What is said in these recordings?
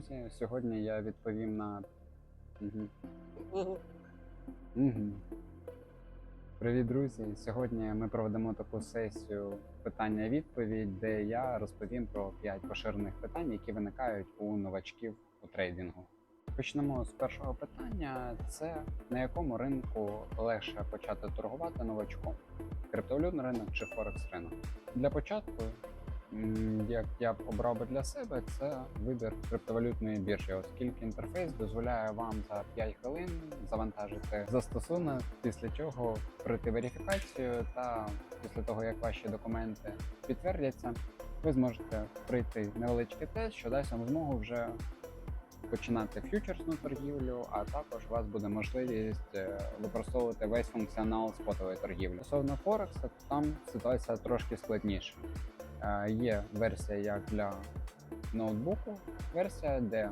друзі! Сьогодні я відповім на. Угу. Угу. Привіт, друзі! Сьогодні ми проведемо таку сесію питання-відповідь, де я розповім про 5 поширених питань, які виникають у новачків у трейдингу. Почнемо з першого питання: це на якому ринку легше почати торгувати новачком? Криптовалютний ринок чи Форекс ринок? Для початку, як я б обрав би для себе, це вибір криптовалютної біржі, оскільки інтерфейс дозволяє вам за 5 хвилин завантажити застосунок, після чого пройти верифікацію, та після того як ваші документи підтвердяться, ви зможете пройти невеличкий тест, що дасть вам змогу вже починати фьючерсну торгівлю, а також у вас буде можливість е, використовувати весь функціонал спотової торгівлі. Стосовно Форекса, там ситуація трошки складніша. Є версія як для ноутбуку, версія, де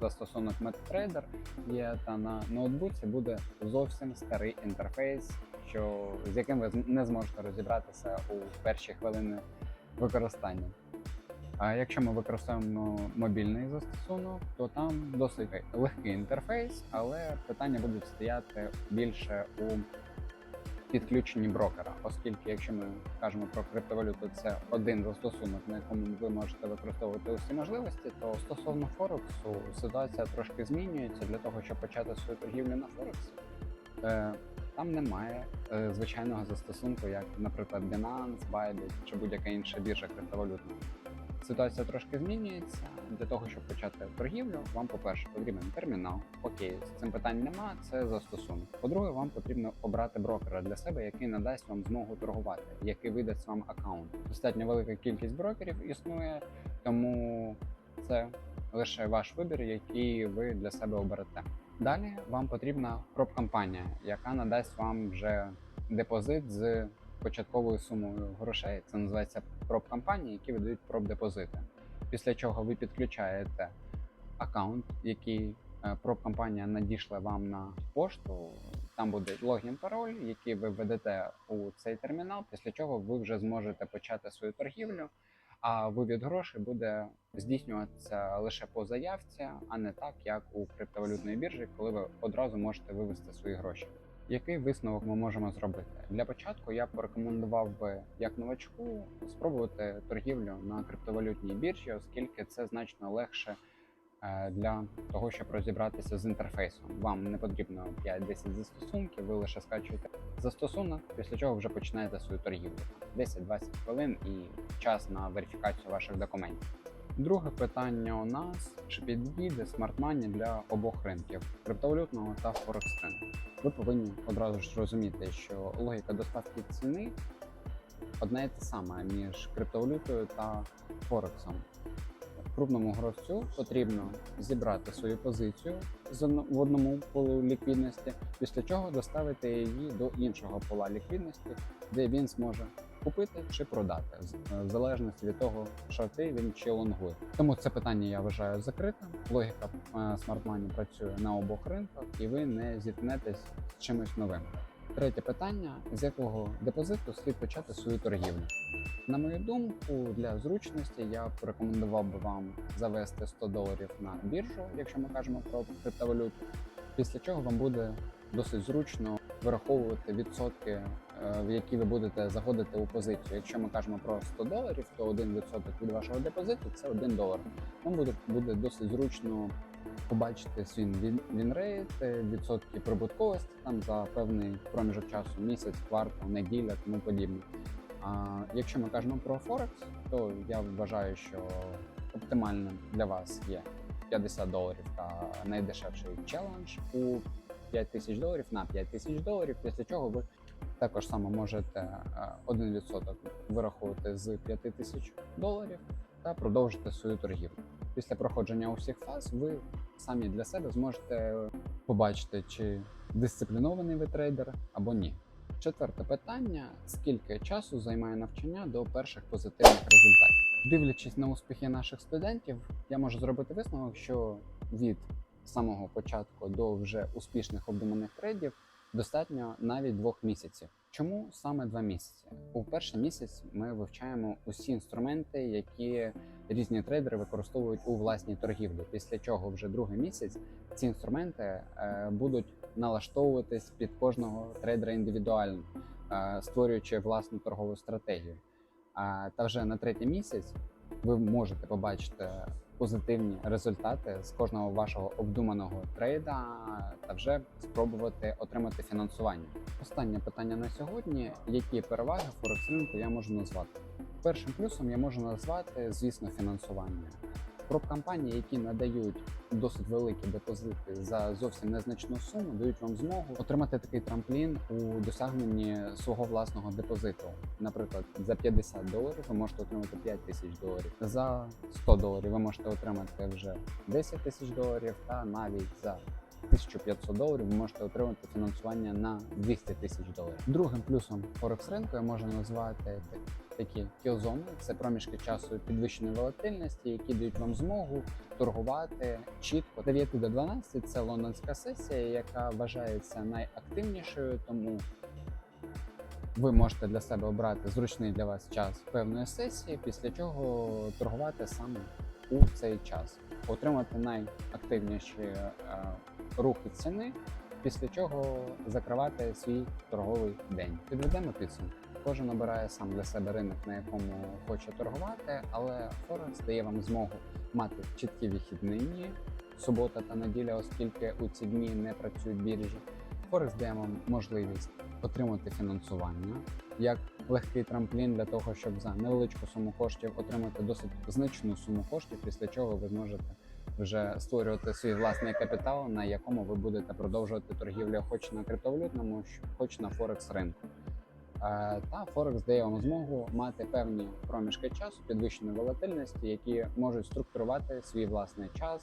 застосунок MetaTrader є, та на ноутбуці буде зовсім старий інтерфейс, що з яким ви не зможете розібратися у перші хвилини використання. А якщо ми використовуємо мобільний застосунок, то там досить легкий інтерфейс, але питання будуть стояти більше у підключенні брокера, оскільки якщо ми кажемо про криптовалюту, це один застосунок, на якому ви можете використовувати усі можливості, то стосовно Форексу ситуація трошки змінюється для того, щоб почати свою торгівлю на Форексі. Е, там немає е, звичайного застосунку, як, наприклад, Binance, Bybit чи будь-яка інша біржа криптовалютна. Ситуація трошки змінюється. Для того, щоб почати торгівлю, вам, по-перше, потрібен термінал. Окей, з цим питань нема, це застосунок. По-друге, вам потрібно обрати брокера для себе, який надасть вам змогу торгувати, який видасть вам аккаунт. Достатньо велика кількість брокерів існує, тому це лише ваш вибір, який ви для себе оберете. Далі вам потрібна проб-кампанія, яка надасть вам вже депозит з початковою сумою грошей. Це називається проб-кампанії, які видають проб-депозити. Після чого ви підключаєте аккаунт, який е, проб-кампанія надійшла вам на пошту. Там буде логін, пароль, який ви введете у цей термінал, після чого ви вже зможете почати свою торгівлю. А вивід грошей буде здійснюватися лише по заявці, а не так, як у криптовалютної біржі, коли ви одразу можете вивести свої гроші. Який висновок ми можемо зробити? Для початку я порекомендував би як новачку спробувати торгівлю на криптовалютній біржі, оскільки це значно легше е, для того, щоб розібратися з інтерфейсом. Вам не потрібно 5-10 застосунків, ви лише скачуєте застосунок, після чого вже починаєте свою торгівлю. 10-20 хвилин і час на верифікацію ваших документів. Друге питання у нас: чи підійде смарт-мані для обох ринків криптовалютного та форекс ринку? Ви повинні одразу ж розуміти, що логіка доставки ціни одна і та сама між криптовалютою та Форексом. Крупному гравцю потрібно зібрати свою позицію в одному полу ліквідності, після чого доставити її до іншого пола ліквідності, де він зможе купити чи продати, е, в залежності від того, шорти він чи лонгує. Тому це питання я вважаю закритим. Логіка е, Smart Money працює на обох ринках, і ви не зіткнетесь з чимось новим. Третє питання: з якого депозиту слід почати свою торгівлю? На мою думку, для зручності я б рекомендував би вам завести 100 доларів на біржу, якщо ми кажемо про криптовалюту. Після чого вам буде досить зручно вираховувати відсотки, е, в які ви будете заходити у позицію. Якщо ми кажемо про 100 доларів, то 1% від вашого депозиту це 1 долар. Вам буде, буде досить зручно побачити свій він- вінрейт, е, відсотки прибутковості там за певний проміжок часу, місяць, квартал, неділя, тому подібне. А якщо ми кажемо про Форекс, то я вважаю, що оптимальним для вас є 50 доларів та найдешевший челендж у 5 тисяч доларів на 5 тисяч доларів, після чого ви також само можете е, 1% вирахувати з 5 тисяч доларів та продовжити свою торгівлю. Після проходження усіх фаз ви самі для себе зможете побачити, чи дисциплінований ви трейдер або ні. Четверте питання: скільки часу займає навчання до перших позитивних результатів? Дивлячись на успіхи наших студентів, я можу зробити висновок, що від самого початку до вже успішних обдуманих трейдів достатньо навіть двох місяців. Чому саме два місяці? У перший місяць ми вивчаємо усі інструменти, які різні трейдери використовують у власній торгівлі. Після чого вже другий місяць ці інструменти е, будуть налаштовуватись під кожного трейдера індивідуально, е, створюючи власну торгову стратегію. Та вже на третій місяць ви можете побачити позитивні результати з кожного вашого обдуманого трейда та вже спробувати отримати фінансування. Останнє питання на сьогодні: які переваги Форекс ринку я можу назвати? Першим плюсом я можу назвати, звісно, фінансування. Про компанії, які надають досить великі депозити за зовсім незначну суму, дають вам змогу отримати такий трамплін у досягненні свого власного депозиту. Наприклад, за 50 доларів ви можете отримати 5 тисяч доларів, за 100 доларів ви можете отримати вже 10 тисяч доларів, та навіть за 1500 доларів ви можете отримати фінансування на 200 тисяч доларів. Другим плюсом Форекс ринку я можу назвати такі кілзони. Це проміжки часу підвищеної волатильності, які дають вам змогу торгувати чітко. 9 до 12 це лондонська сесія, яка вважається найактивнішою, тому ви можете для себе обрати зручний для вас час певної сесії, після чого торгувати саме у цей час, отримати найактивніші е, рухи ціни, після чого закривати свій торговий день. Підведемо підсумок. Кожен обирає сам для себе ринок, на якому хоче торгувати, але Форекс дає вам змогу мати чіткі вихідні дні, субота та неділя, оскільки у ці дні не працюють біржі. Форекс дає вам можливість отримати фінансування як легкий трамплін для того, щоб за невеличку суму коштів отримати досить значну суму коштів, після чого ви зможете вже створювати свій власний капітал, на якому ви будете продовжувати торгівлю хоч на криптовалютному, хоч на Форекс ринку. Е, Та Форекс дає вам змогу мати певні проміжки часу підвищеної волатильності, які можуть структурувати свій власний час